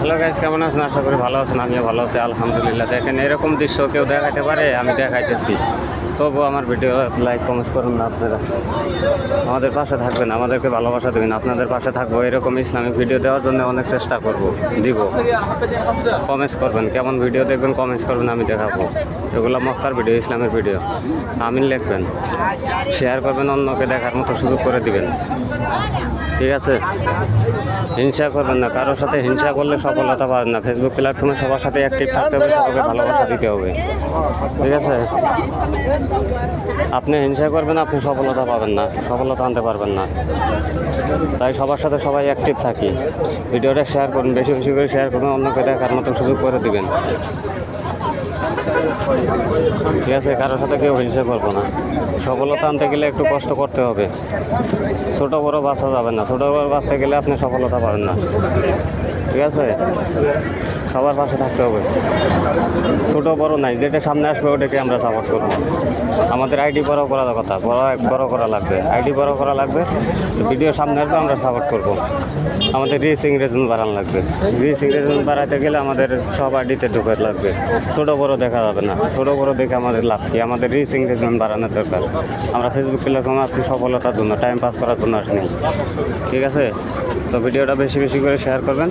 Hello guys কেমন আছেন? আশা করি ভালো আছেন, আমিও ভালো আছি, আলহামদুলিল্লাহ। দেখেন, এরকম দৃশ্য কেউ দেখাতে পারে, আমি দেখাইতেছি। তবু আমার ভিডিও লাইক কমেন্ট করুন না আপনারা। আমাদের পাশে থাকবেন, আমাদেরকে ভালোবাসা দেবেন। আপনাদের পাশে থাকব, এরকম ইসলামিক ভিডিও দেওয়ার জন্য অনেক চেষ্টা করব, দিব। কমেন্টস করবেন, কেমন ভিডিও দেখবেন কমেন্টস করবেন, আমি দেখাবো। এগুলো মক্কার ভিডিও ইসলামের ভিডিও আমিন লিখবেন শেয়ার করবেন, অন্যকে দেখার মতো সুযোগ করে দিবেন। ঠিক আছে? হিংসা করবেন না, কারোর সাথে হিংসা করলে সফলতা পাবেন না। ফেসবুক প্ল্যাটফর্মে সবার সাথে অ্যাক্টিভ থাকতে হবে, সবাইকে ভালোবাসা দিতে হবে। ঠিক আছে? আপনি হিংসা করবেন, আপনি সফলতা পাবেন না, সফলতা আনতে পারবেন না। তাই সবার সাথে সবাই অ্যাক্টিভ থাকি। ভিডিওটা শেয়ার করুন, বেশি বেশি করে শেয়ার করুন, অন্যকে দেখার মতো সুযোগ করে দিবেন। ঠিক আছে, কারোর সাথে কেউ হিংসা করব না। সফলতা আনতে গেলে একটু কষ্ট করতে হবে। ছোটো বড় বাঁচা যাবে না। ছোটো বড় বাঁচতে গেলে আপনি সফলতা পাবেন না। ঠিক আছে? সবার পাশে থাকতে হবে। ছোট বড় নাই, যেটা সামনে আসবে ওটাকে আমরা সাপোর্ট করব। আমাদের আইডি বড় করার কথা বড় বড় করা লাগবে। আইডি বড় করা লাগবে ভিডিও সামনে আসবে, আমরা সাপোর্ট করব। আমাদের রিস ইংরেজমেন্ট বাড়ানো লাগবে। রিস ইংরেজমেন্ট বাড়াতে গেলে আমাদের সব আইডিতে ঢুকে লাগবে। ছোট বড় দেখা যাবে না। ছোট বড় দেখে আমাদের লাভ কি? আমাদের রিস ইংরেজমেন্ট বাড়ানোর দরকার। আমরা ফেসবুক প্ল্যাটফর্ম আসছি সফলতার জন্য টাইম পাস করার জন্য আসিনি ঠিক আছে? তো ভিডিওটা বেশি বেশি করে শেয়ার করবেন।